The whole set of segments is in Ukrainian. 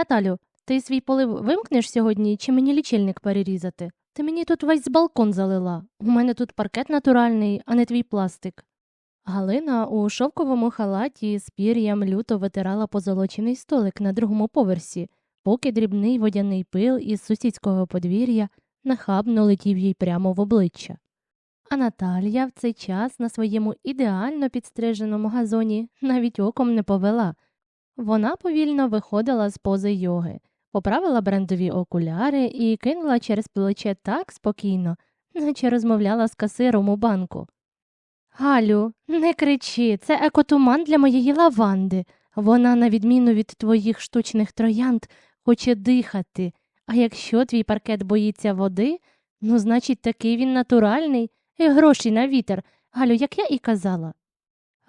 Наталю, ти свій полив вимкнеш сьогодні чи мені лічильник перерізати? Ти мені тут весь балкон залила. У мене тут паркет натуральний, а не твій пластик. Галина у шовковому халаті з пір'ям люто витирала позолочений столик на другому поверсі, поки дрібний водяний пил із сусідського подвір'я нахабно летів їй прямо в обличчя. А Наталія в цей час на своєму ідеально підстриженому газоні навіть оком не повела. Вона повільно виходила з пози йоги, поправила брендові окуляри і кинула через плече так спокійно, наче розмовляла з касиром у банку. Галю, не кричи, це екотуман для моєї лаванди. Вона, на відміну від твоїх штучних троянд, хоче дихати, а якщо твій паркет боїться води, ну, значить, такий він натуральний, і гроші на вітер, Галю, як я і казала.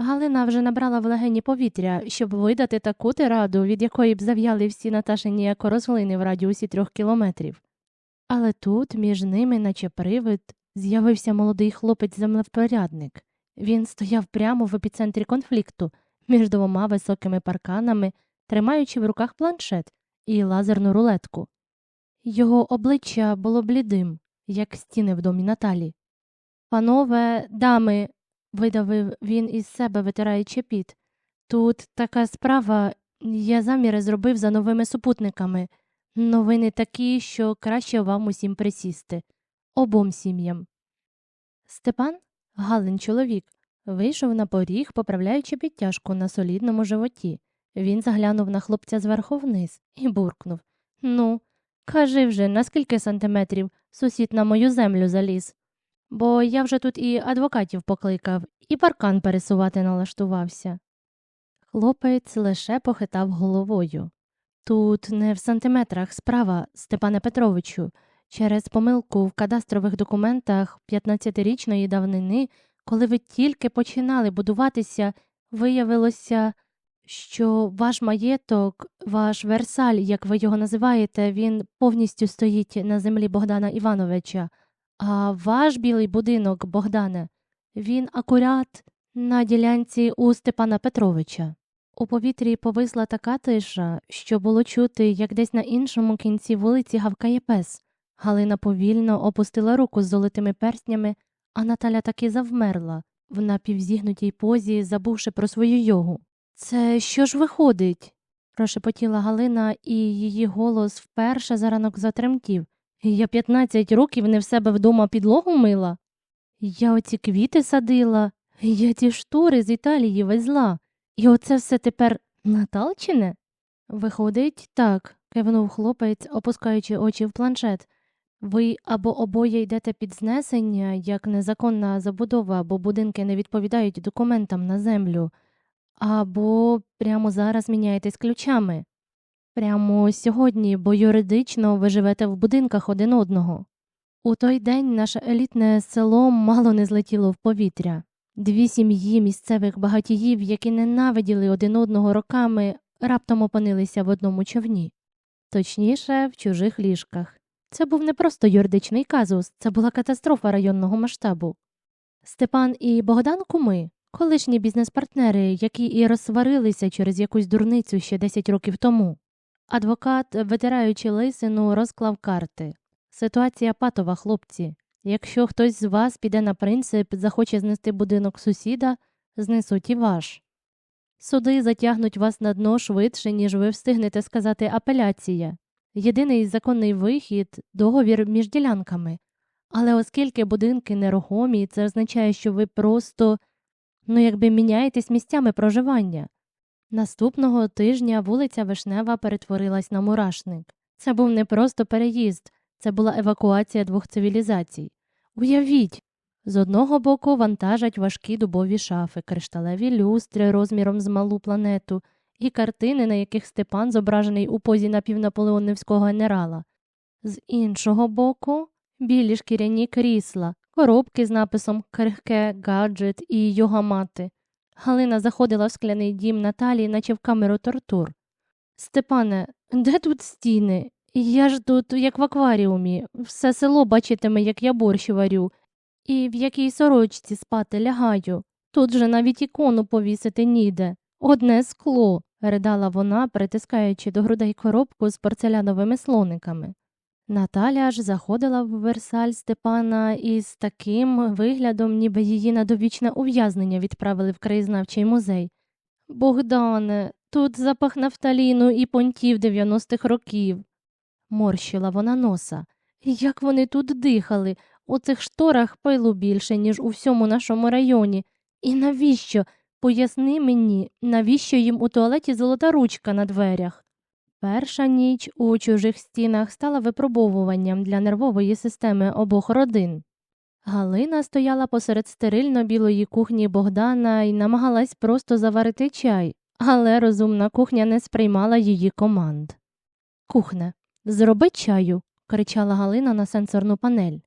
Галина вже набрала в легені повітря, щоб видати таку тираду, від якої б зав'яли всі Наташині екорозглини в радіусі трьох кілометрів. Але тут, між ними, наче привид, з'явився молодий хлопець-землевпорядник. Він стояв прямо в епіцентрі конфлікту між двома високими парканами, тримаючи в руках планшет і лазерну рулетку. Його обличчя було блідим, як стіни в домі Наталі. Панове, дами, видавив він із себе, витираючи піт. Тут така справа, я заміри зробив за новими супутниками. Новини такі, що краще вам усім присісти, обом сім'ям. Степан, Галин чоловік, вийшов на поріг, поправляючи підтяжку на солідному животі. Він заглянув на хлопця зверху вниз і буркнув Ну, кажи вже, на скільки сантиметрів сусід на мою землю заліз? Бо я вже тут і адвокатів покликав, і паркан пересувати налаштувався. Хлопець лише похитав головою. Тут не в сантиметрах справа, Степане Петровичу. Через помилку в кадастрових документах 15-річної давнини, коли ви тільки починали будуватися, виявилося, що ваш маєток, ваш Версаль, як ви його називаєте, він повністю стоїть на землі Богдана Івановича, а ваш білий будинок, Богдане, він акурат на ділянці у Степана Петровича. У повітрі повисла така тиша, що було чути, як десь на іншому кінці вулиці гавкає пес. Галина повільно опустила руку з золотими перстнями, а Наталя таки завмерла в напівзігнутій позі, забувши про свою йогу. Це що ж виходить? прошепотіла Галина, і її голос вперше за ранок затремтів. Я 15 років не в себе вдома підлогу мила. Я оці квіти садила, я ті штори з Італії везла. І оце все тепер Наталчине? Виходить, так, кивнув хлопець, опускаючи очі в планшет. Ви або обоє йдете під знесення, як незаконна забудова, бо будинки не відповідають документам на землю, або прямо зараз міняєтесь ключами. Прямо сьогодні, бо юридично ви живете в будинках один одного. У той день наше елітне село мало не злетіло в повітря. Дві сім'ї місцевих багатіїв, які ненавиділи один одного роками, раптом опинилися в одному човні, точніше, в чужих ліжках. Це був не просто юридичний казус, це була катастрофа районного масштабу. Степан і Богдан Куми, колишні бізнес-партнери, які і розсварилися через якусь дурницю ще 10 років тому. Адвокат, витираючи лисину, розклав карти. Ситуація патова, хлопці. Якщо хтось з вас піде на принцип, захоче знести будинок сусіда, знесуть і ваш. Суди затягнуть вас на дно швидше, ніж ви встигнете сказати апеляція. Єдиний законний вихід договір між ділянками. Але оскільки будинки нерухомі, це означає, що ви просто ну якби міняєтесь місцями проживання. Наступного тижня вулиця Вишнева перетворилась на мурашник. Це був не просто переїзд, це була евакуація двох цивілізацій. Уявіть, з одного боку вантажать важкі дубові шафи, кришталеві люстри розміром з малу планету і картини, на яких Степан зображений у позі напівнаполеонівського генерала. З іншого боку, білі шкіряні крісла, коробки з написом Крихке, гаджет і йогамати. Галина заходила в скляний дім Наталі, наче в камеру тортур. Степане, де тут стіни? Я ж тут, як в акваріумі, все село бачитиме, як я борщ варю, і в якій сорочці спати лягаю. Тут же навіть ікону повісити ніде. Одне скло, ридала вона, притискаючи до грудей коробку з порцеляновими слониками. Наталя ж заходила в Версаль Степана із таким виглядом, ніби її на довічне ув'язнення відправили в краєзнавчий музей. Богдане, тут запах нафталіну і понтів 90-х років. Морщила вона носа. Як вони тут дихали? У цих шторах пилу більше, ніж у всьому нашому районі. І навіщо? Поясни мені, навіщо їм у туалеті золота ручка на дверях? Перша ніч у чужих стінах стала випробовуванням для нервової системи обох родин. Галина стояла посеред стерильно білої кухні Богдана і намагалась просто заварити чай, але розумна кухня не сприймала її команд. Кухне, зроби чаю, кричала Галина на сенсорну панель.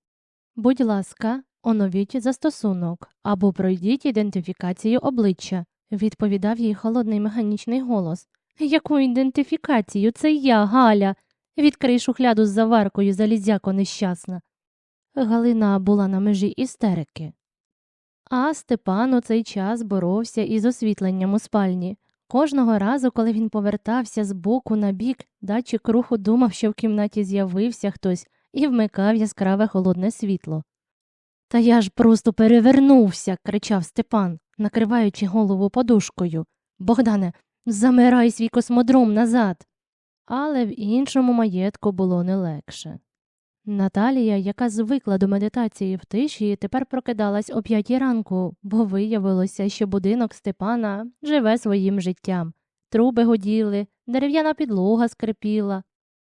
Будь ласка, оновіть застосунок або пройдіть ідентифікацію обличчя, відповідав їй холодний механічний голос. Яку ідентифікацію? Це я, Галя. Відкрий шухляду з заваркою, залізяко нещасна. Галина була на межі істерики. А Степан у цей час боровся із освітленням у спальні. Кожного разу, коли він повертався з боку на бік, датчик руху думав, що в кімнаті з'явився хтось і вмикав яскраве холодне світло. Та я ж просто перевернувся, кричав Степан, накриваючи голову подушкою. Богдане, замирай свій космодром назад. Але в іншому маєтку було не легше. Наталія, яка звикла до медитації в тиші, тепер прокидалась о п'ятій ранку, бо виявилося, що будинок Степана живе своїм життям. Труби годіли, дерев'яна підлога скрипіла.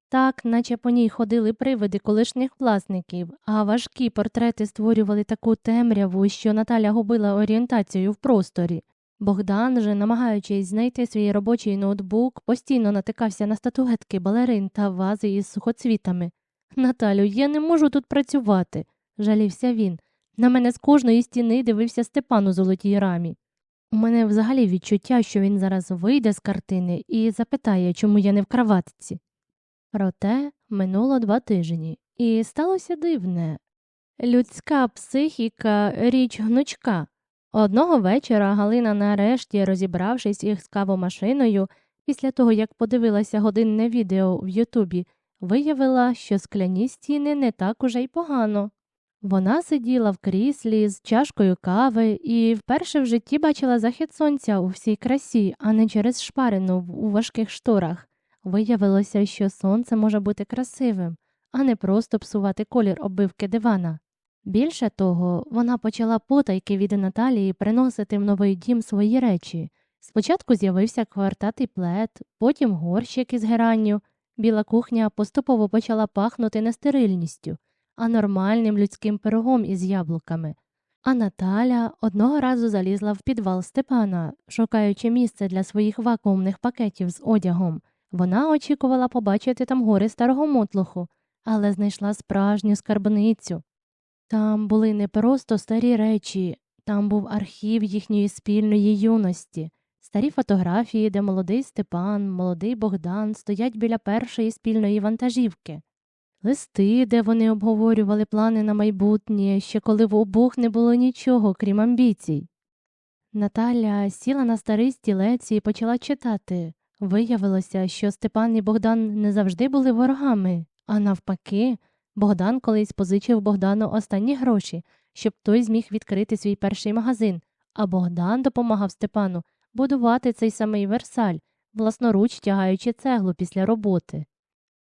Так, наче по ній ходили привиди колишніх власників, а важкі портрети створювали таку темряву, що Наталя губила орієнтацію в просторі. Богдан же, намагаючись знайти свій робочий ноутбук, постійно натикався на статуетки балерин та вази із сухоцвітами. Наталю, я не можу тут працювати, жалівся він. На мене з кожної стіни дивився Степан у золотій рамі. У мене взагалі відчуття, що він зараз вийде з картини і запитає, чому я не в краватці. Проте минуло два тижні, і сталося дивне. Людська психіка річ гнучка. Одного вечора Галина, нарешті, розібравшись із кавомашиною, після того як подивилася годинне відео в Ютубі, виявила, що скляні стіни не так уже й погано. Вона сиділа в кріслі з чашкою кави і вперше в житті бачила захід сонця у всій красі, а не через шпарину у важких шторах. Виявилося, що сонце може бути красивим, а не просто псувати колір оббивки дивана. Більше того, вона почала потайки від Наталії приносити в новий дім свої речі. Спочатку з'явився квартатий плед, потім горщик із геранню. Біла кухня поступово почала пахнути не стерильністю, а нормальним людським пирогом із яблуками. А Наталя одного разу залізла в підвал Степана, шукаючи місце для своїх вакуумних пакетів з одягом. Вона очікувала побачити там гори старого мотлуху, але знайшла справжню скарбницю. Там були не просто старі речі, там був архів їхньої спільної юності, старі фотографії, де молодий Степан, молодий Богдан стоять біля першої спільної вантажівки, листи, де вони обговорювали плани на майбутнє, ще коли в обох не було нічого, крім амбіцій. Наталя сіла на старий стілець і почала читати. Виявилося, що Степан і Богдан не завжди були ворогами, а навпаки, Богдан колись позичив Богдану останні гроші, щоб той зміг відкрити свій перший магазин, а Богдан допомагав Степану будувати цей самий Версаль, власноруч тягаючи цеглу після роботи.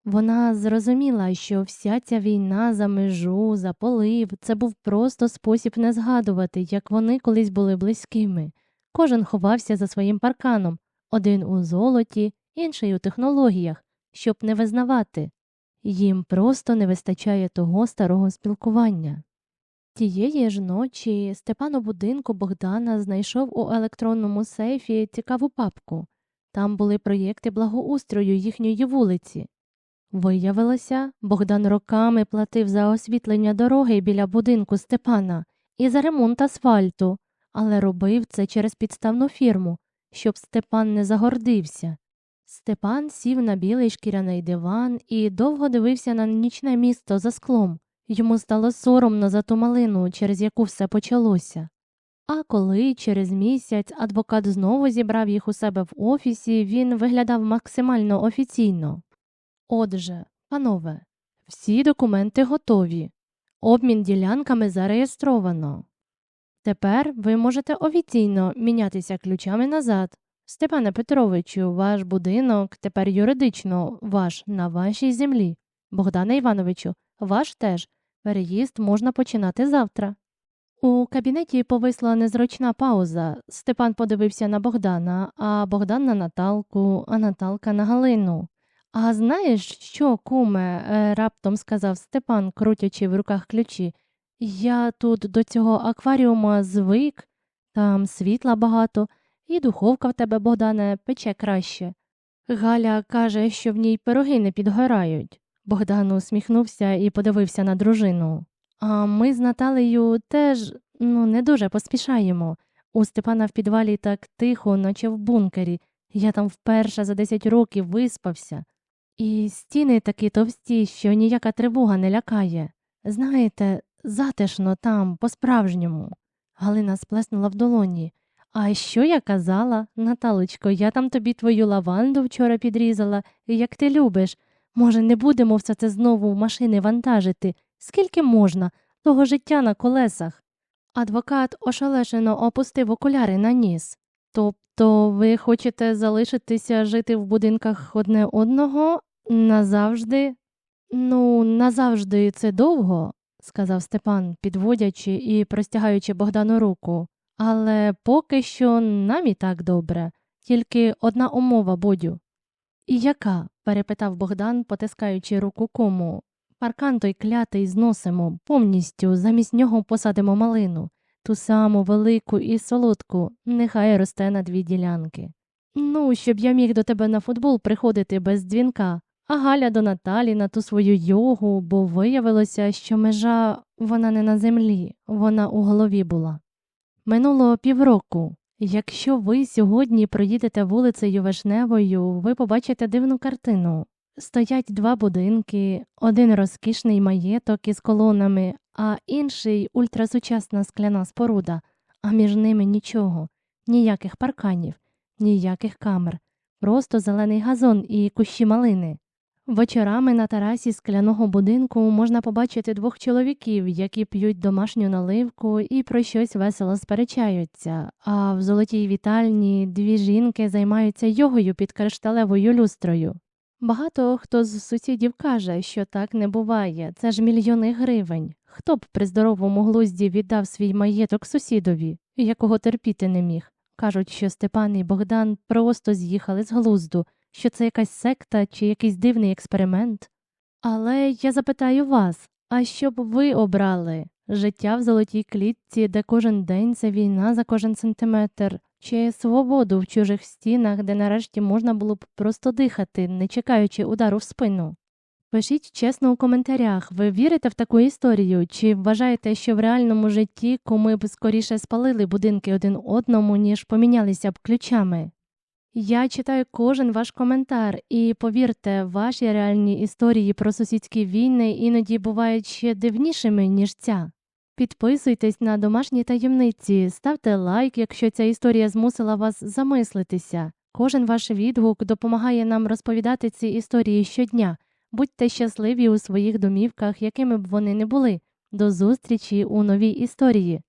Вона зрозуміла, що вся ця війна за межу, за полив це був просто спосіб не згадувати, як вони колись були близькими. Кожен ховався за своїм парканом, один у золоті, інший у технологіях, щоб не визнавати. Їм просто не вистачає того старого спілкування. Тієї ж ночі Степан у будинку Богдана знайшов у електронному сейфі цікаву папку. Там були проєкти благоустрою їхньої вулиці. Виявилося, Богдан роками платив за освітлення дороги біля будинку Степана і за ремонт асфальту, але робив це через підставну фірму, щоб Степан не загордився. Степан сів на білий шкіряний диван і довго дивився на нічне місто за склом. Йому стало соромно за ту малину, через яку все почалося. А коли через місяць адвокат знову зібрав їх у себе в офісі, він виглядав максимально офіційно. Отже, панове, всі документи готові. Обмін ділянками зареєстровано. Тепер ви можете офіційно мінятися ключами назад. Степане Петровичу, ваш будинок тепер юридично ваш на вашій землі. Богдане Івановичу, ваш теж. Переїзд можна починати завтра. У кабінеті повисла незручна пауза. Степан подивився на Богдана, а Богдан на Наталку, а Наталка на Галину. А знаєш що, куме, е, раптом сказав Степан, крутячи в руках ключі. Я тут до цього акваріума звик, там світла багато, і духовка в тебе, Богдане, пече краще. Галя каже, що в ній пироги не підгорають. Богдан усміхнувся і подивився на дружину. А ми з Наталею теж ну, не дуже поспішаємо. У Степана в підвалі так тихо, наче в бункері. Я там вперше за 10 років виспався. І стіни такі товсті, що ніяка тривога не лякає. Знаєте, затишно там, по-справжньому. Галина сплеснула в долоні. А що я казала, Наталочко, я там тобі твою лаванду вчора підрізала, як ти любиш. Може, не будемо все це знову в машини вантажити? Скільки можна, того життя на колесах? Адвокат ошелешено опустив окуляри на ніс. Тобто ви хочете залишитися жити в будинках одне одного назавжди? Ну, назавжди це довго, сказав Степан, підводячи і простягаючи Богдану руку. Але поки що нам і так добре, тільки одна умова, Бодю. І яка? перепитав Богдан, потискаючи руку кому. Паркан той клятий зносимо, повністю замість нього посадимо малину, ту саму велику і солодку, нехай росте на дві ділянки. Ну, щоб я міг до тебе на футбол приходити без дзвінка, а Галя до Наталі на ту свою йогу, бо виявилося, що межа вона не на землі, вона у голові була. Минуло півроку. Якщо ви сьогодні проїдете вулицею Вишневою, ви побачите дивну картину. Стоять два будинки, один розкішний маєток із колонами, а інший ультрасучасна скляна споруда, а між ними нічого, ніяких парканів, ніяких камер, просто зелений газон і кущі малини. Вечорами на терасі скляного будинку можна побачити двох чоловіків, які п'ють домашню наливку і про щось весело сперечаються, а в золотій вітальні дві жінки займаються йогою під кришталевою люстрою. Багато хто з сусідів каже, що так не буває, це ж мільйони гривень. Хто б при здоровому глузді віддав свій маєток сусідові, якого терпіти не міг. Кажуть, що Степан і Богдан просто з'їхали з глузду, що це якась секта чи якийсь дивний експеримент. Але я запитаю вас, а що б ви обрали? Життя в золотій клітці, де кожен день це війна за кожен сантиметр, чи свободу в чужих стінах, де нарешті можна було б просто дихати, не чекаючи удару в спину? Пишіть чесно у коментарях, ви вірите в таку історію, чи вважаєте, що в реальному житті куми б скоріше спалили будинки один одному, ніж помінялися б ключами? Я читаю кожен ваш коментар, і повірте, ваші реальні історії про сусідські війни іноді бувають ще дивнішими, ніж ця. Підписуйтесь на домашні таємниці, ставте лайк, якщо ця історія змусила вас замислитися. Кожен ваш відгук допомагає нам розповідати ці історії щодня. Будьте щасливі у своїх домівках, якими б вони не були. До зустрічі у новій історії.